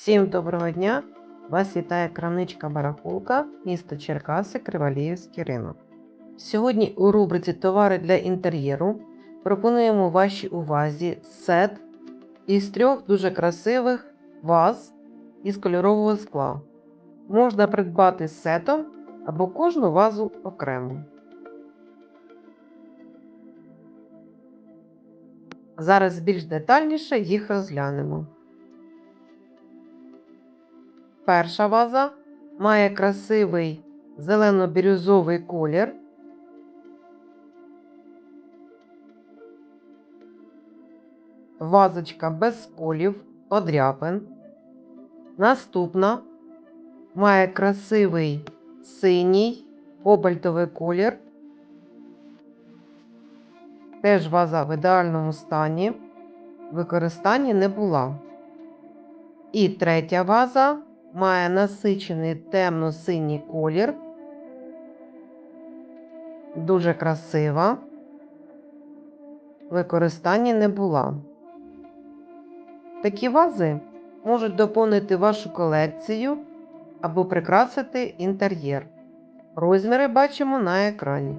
Всім доброго дня! Вас вітає крамничка Барахулка, місто Черкаси, Криваліївський ринок. Сьогодні у рубриці Товари для інтер'єру пропонуємо вашій увазі сет із трьох дуже красивих ваз із кольорового скла. Можна придбати сетом або кожну вазу окремо. Зараз більш детальніше їх розглянемо. Перша ваза має красивий зелено-бірюзовий колір. Вазочка без сколів, подряпин. Наступна має красивий синій кобальтовий колір. Теж ваза в ідеальному стані. Використання не була. І третя ваза має насичений темно-синій колір. Дуже красива. Використання не була. Такі вази можуть доповнити вашу колекцію або прикрасити інтер'єр. Розміри бачимо на екрані.